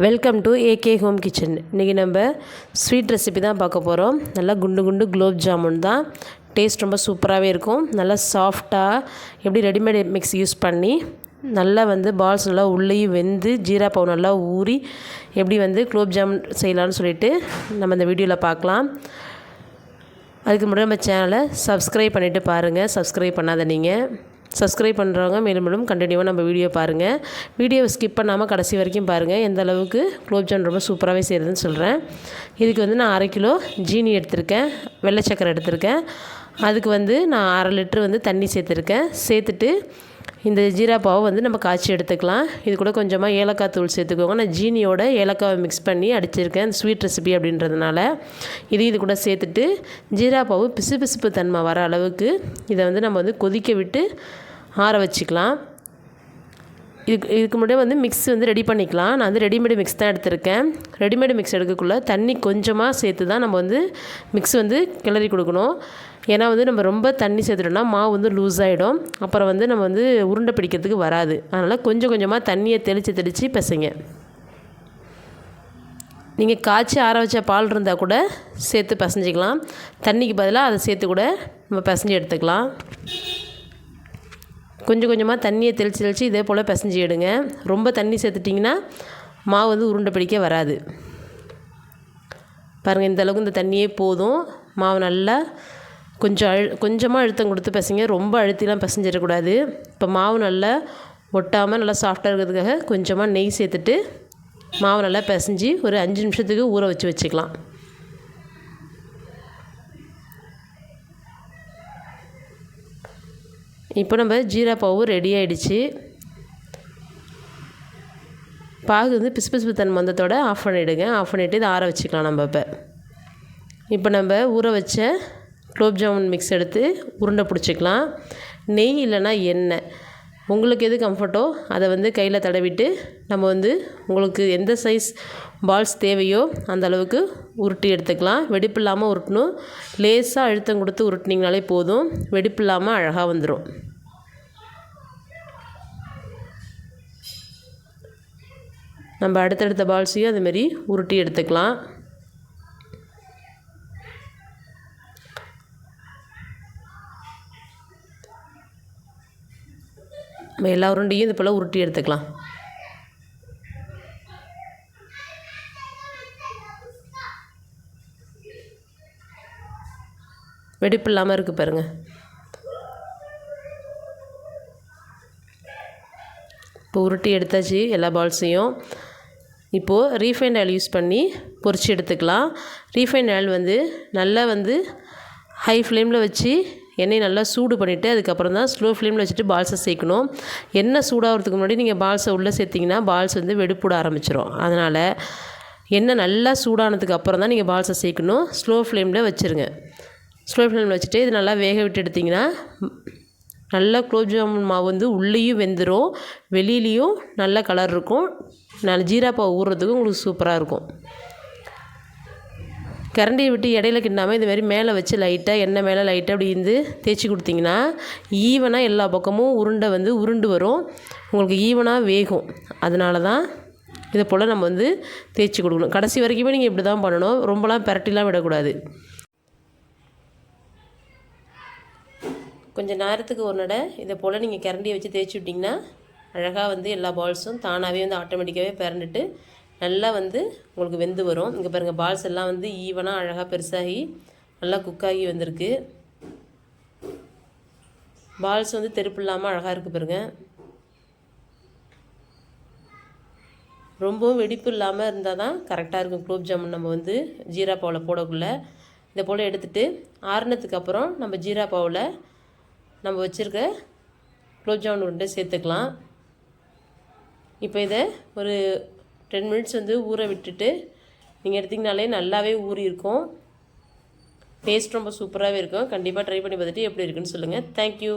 Welcome to AK home kitchen இன்றைக்கி நம்ம sweet recipe தான் பார்க்க போகிறோம் நல்லா குண்டு குண்டு குலோப் ஜாமுன் தான். டேஸ்ட் ரொம்ப சூப்பராகவே இருக்கும். நல்லா சாஃப்டாக எப்படி ரெடிமேட் மிக்ஸ் யூஸ் பண்ணி நல்லா வந்து பால்ஸ் நல்லா உள்ளேயும் வெந்து ஜீரா பவு நல்லா ஊறி எப்படி வந்து குலோப் ஜாமுன் செய்யலாம்னு சொல்லிட்டு நம்ம இந்த வீடியோவில் பார்க்கலாம். அதுக்கு முன்னாடி நம்ம சேனலை சப்ஸ்கிரைப் பண்ணிவிட்டு பாருங்கள் சப்ஸ்கிரைப் பண்ணாத நீங்கள் சப்ஸ்கிரைப் பண்ணுறவங்க மேலும் மேலும் கண்டினியூவாக நம்ம வீடியோ பாருங்கள் வீடியோவை ஸ்கிப் பண்ணாமல் கடைசி வரைக்கும் பாருங்கள் எந்த அளவுக்கு குலோப்ஜாமுன் ரொம்ப சூப்பராகவே செய்கிறதுன்னு சொல்கிறேன் இதுக்கு வந்து நான் அரை கிலோ ஜீனி எடுத்திருக்கேன். வெள்ளை சக்கரை எடுத்திருக்கேன். அதுக்கு வந்து நான் அரை லிட்ரு வந்து தண்ணி சேர்த்துருக்கேன். சேர்த்துட்டு இந்த ஜீரா பாவை வந்து நம்ம காய்ச்சி எடுத்துக்கலாம். இது கூட கொஞ்சமாக ஏலக்காய் தூள் சேர்த்துக்கோங்க. நான் ஜீனியோட ஏலக்காவை மிக்ஸ் பண்ணி அடிச்சிருக்கேன். ஸ்வீட் ரெசிபி அப்படின்றதுனால. இது இது கூட சேர்த்துட்டு ஜீரா பாவு பிசு பிசுப்பு தன்மை வர அளவுக்கு இதை வந்து நம்ம வந்து கொதிக்க விட்டு ஆற வச்சுக்கலாம். இதுக்கு இதுக்கு முன்னாடி வந்து மிக்ஸ் வந்து ரெடி பண்ணிக்கலாம். நான் வந்து ரெடிமேடு மிக்ஸ் தான் எடுத்திருக்கேன். ரெடிமேடு மிக்ஸ் எடுக்கக்குள்ளே தண்ணி கொஞ்சமாக சேர்த்து தான் நம்ம வந்து மிக்ஸ் வந்து கிளறி கொடுக்கணும். ஏன்னா வந்து நம்ம ரொம்ப தண்ணி சேர்த்துட்டோம்னா மாவு வந்து லூஸ் ஆகிடும் அப்புறம் வந்து நம்ம வந்து உருண்டை பிடிக்கிறதுக்கு வராது. அதனால் கொஞ்சம் கொஞ்சமாக தண்ணியை தெளித்து தெளித்து பிசைங்க. நீங்கள் காய்ச்சி ஆற வச்ச பால் இருந்தால் கூட சேர்த்து பசைஞ்சிக்கலாம். தண்ணிக்கு பதிலாக அதை சேர்த்து கூட நம்ம பசைஞ்சு எடுத்துக்கலாம். கொஞ்சம் கொஞ்சமாக தண்ணியை தெளித்து தெளித்து இதே போல் பிசைஞ்சு எடுங்க. ரொம்ப தண்ணி சேர்த்துட்டிங்கன்னா மாவு வந்து உருண்டை பிடிக்க வராது. பாருங்கள் இந்த அளவுக்கு இந்த தண்ணியே போதும். மாவு நல்லா கொஞ்சம் அழு கொஞ்சமாக அழுத்தம் கொடுத்து பிசைங்க. ரொம்ப அழுத்திலாம் பிசைஞ்சிடக்கூடாது. இப்போ மாவு நல்லா ஒட்டாமல் நல்லா சாஃப்டாக இருக்கிறதுக்காக கொஞ்சமாக நெய் சேர்த்துட்டு மாவு நல்லா பிசைஞ்சு ஒரு அஞ்சு நிமிஷத்துக்கு ஊற வச்சு வச்சுக்கலாம். இப்போ நம்ம ஜீரா பாவு ரெடி ஆகிடுச்சு பாகு வந்து பிசு பிசுப்பு தன்மை வந்ததோட ஆஃப் பண்ணிவிடுங்க ஆஃப் பண்ணிவிட்டு இதை ஆற வச்சுக்கலாம் நம்ம இப்போ. இப்போ நம்ம ஊற வச்ச குலோப் ஜாமுன் மிக்ஸ் எடுத்து உருண்டை பிடிச்சிக்கலாம். நெய் இல்லைன்னா எண்ணெய். உங்களுக்கு எது கம்ஃபர்ட்டோ அதை வந்து கையில் தடவிட்டு நம்ம வந்து உங்களுக்கு எந்த சைஸ் பால்ஸ் தேவையோ அந்த அளவுக்கு உருட்டி எடுத்துக்கலாம். வெடிப்பு இல்லாமல் உருட்டணும். லேசாக அழுத்தம் கொடுத்து உருட்டினீங்கனாலே போதும். வெடிப்பு இல்லாமல் அழகாக வந்துடும் நம்ம அடுத்தடுத்த பால்ஸையும் அதுமாரி உருட்டி எடுத்துக்கலாம். நம்ம எல்லா உருண்டையும் இது போல் உருட்டி எடுத்துக்கலாம். வெடிப்பு இல்லாமல் இருக்குது பாருங்கள் இப்போ உருட்டி எடுத்தாச்சு எல்லா பால்ஸையும். இப்போது ரீஃபைண்ட் ஆயில் யூஸ் பண்ணி பொறிச்சு எடுத்துக்கலாம். ரீஃபைண்ட் ஆயில் வந்து நல்லா வந்து ஹை ஃப்ளேமில் வச்சு எண்ணெய் நல்லா சூடு பண்ணிவிட்டு அதுக்கப்புறம் தான் ஸ்லோ ஃப்ளேமில் வச்சுட்டு பால்ஸை சேர்க்கணும். எண்ணெய் சூடாகிறதுக்கு முன்னாடி நீங்கள் பால்ஸை உள்ளே சேர்த்திங்கன்னா பால்ஸ் வந்து வெடிப்புட ஆரம்பிச்சிடும் அதனால் எண்ணெய் நல்லா சூடானதுக்கு அப்புறம் தான் நீங்கள் பால்ஸை சேர்க்கணும். ஸ்லோ ஃப்ளேமில் வச்சுருங்க. ஸ்லோ ஃப்ளேமில் வச்சுட்டு இது நல்லா வேக விட்டு எடுத்திங்கன்னா நல்லா குலோப் ஜாமுன் மாவு வந்து உள்ளேயும் வெந்துடும் வெளியிலையும் நல்ல கலர் இருக்கும். நல்ல ஜீரா பாவு ஊறுறதுக்கு உங்களுக்கு சூப்பராக இருக்கும். கரண்டியை விட்டு இடையில கிண்டாமல் இது மாதிரி மேலே வச்சு லைட்டாக எண்ணெய் மேலே லைட்டாக அப்படி இருந்து தேய்ச்சி கொடுத்தீங்கன்னா ஈவனாக எல்லா பக்கமும் உருண்டை வந்து உருண்டு வரும். உங்களுக்கு ஈவனாக வேகும். அதனால தான் இதை போல் நம்ம வந்து தேய்ச்சி கொடுக்கணும். கடைசி வரைக்குமே நீங்கள் இப்படி தான் பண்ணணும். ரொம்பலாம் பெரட்டிலாம் விடக்கூடாது. கொஞ்சம் நேரத்துக்கு ஒரு நடை இதை போல் நீங்கள் கரண்டியை வச்சு தேய்ச்சி விட்டிங்கன்னா அழகாக வந்து எல்லா பால்ஸும் தானாகவே வந்து ஆட்டோமேட்டிக்காகவே பிறண்டுட்டு நல்லா வந்து உங்களுக்கு வெந்து வரும். இங்கே பாருங்கள் பால்ஸ் எல்லாம் வந்து ஈவனாக அழகாக பெருசாகி நல்லா குக்காகி வந்திருக்கு. பால்ஸ் வந்து தெருப்பு இல்லாமல் அழகாக இருக்குது பாருங்கள் ரொம்பவும் வெடிப்பு இல்லாமல் இருந்தால் தான் கரெக்டாக இருக்கும். குலோப் ஜாமுன் நம்ம வந்து ஜீரா பாவில் போடக்குள்ளே. இதை போல் எடுத்துகிட்டு ஆறுனதுக்கு அப்புறம் நம்ம ஜீரா பாவில் நம்ம வச்சுருக்க குலோப் ஜாமுன் உருண்டை சேர்த்துக்கலாம். இப்போ இதை ஒரு டென் மினிட்ஸ் வந்து ஊற விட்டுட்டு நீங்கள் எடுத்திங்கனாலே நல்லாவே ஊறி இருக்கும். டேஸ்ட் ரொம்ப சூப்பராகவே இருக்கும். கண்டிப்பாக ட்ரை பண்ணி பார்த்துட்டு எப்படி இருக்குன்னு சொல்லுங்கள் தேங்க்யூ